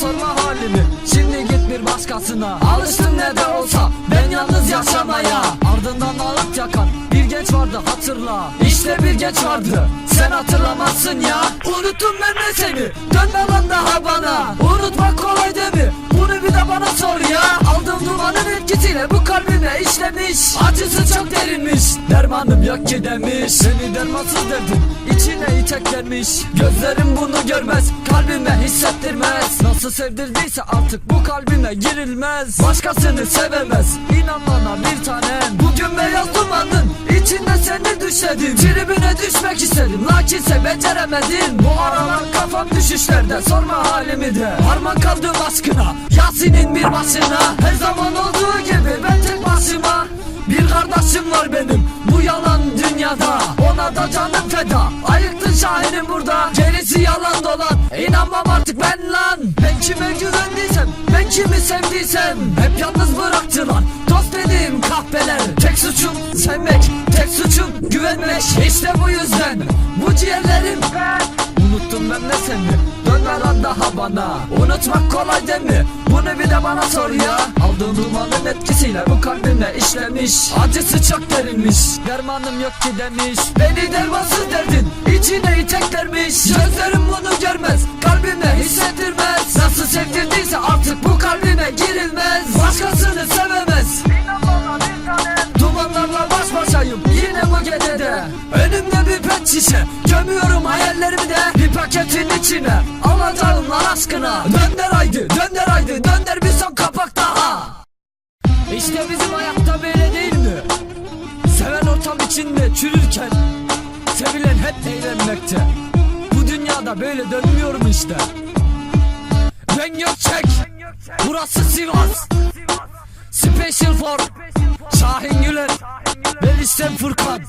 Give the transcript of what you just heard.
sorma halimi. Şimdi git bir başkasına. Alıştım ne de olsa ben yalnız yaşamaya. Ardından ağıt yakan bir genç vardı hatırla. İşte bir genç vardı sen hatırlamazsın ya. Unuttum ben de seni dönme lan daha bana. Unutmak kolay değil mi? Bunu bir de bana sor ya. Aldım dumanı etkisiyle bu kalbime işlemiş. Acısı çok derinmiş Dermanım yok ki demiş. Seni dermansız derdim. İçine iteklenmiş Gözlerim bunu görmez. Kalbime hissettirmez. Nasıl sevdirdiyse artık bu kalbime girilmez. Başkasını sevemez. İnan bana bir tanem. Bugün beyaz dumanın içinde seni düşledim. Tribüne düşmek istedim. Lakinse beceremedim Bu aralar kafam düşüşlerde. Sorma halimi de. Harman kaldım aşkına. Yasin'in bir başına. Her zaman olduğu benim Bu yalan dünyada Ona da canım feda. Ayıktın şahidim burada Gerisi yalan dolan. İnanmam artık ben lan. Ben kime güvendiysem Ben kimi sevdiysem Hep yalnız bıraktılar. Dost dediğim kahpeler. Tek suçum sevmek Tek suçum güvenmek. İşte bu yüzden Bu ciğerlerim. Unuttum ben de seni. Dönme lan daha bana. Unutmak kolay değil mi? Bunu bir de bana sor ya. Aldığım dumanın etkisiyle bu kalbimle işlemiş. Acısı çok derinmiş. Dermanım yok ki demiş. Beni dermansız derdin. İçine iteklermiş. Gözlerim Önümde bir pet şişe Gömüyorum hayallerimi de Bir paketin içine. Alacağım lan aşkına. Dönder haydi dönder haydi Dönder bir son kapak daha. İşte bizim hayatta böyle değil mi? Seven ortam içinde çürürken Sevilen hep eğlenmekte. Bu dünyada böyle dönmüyorum işte. Ben Gökçek Burası Sivas. Special for Şahin Güler Ben İstem Furkan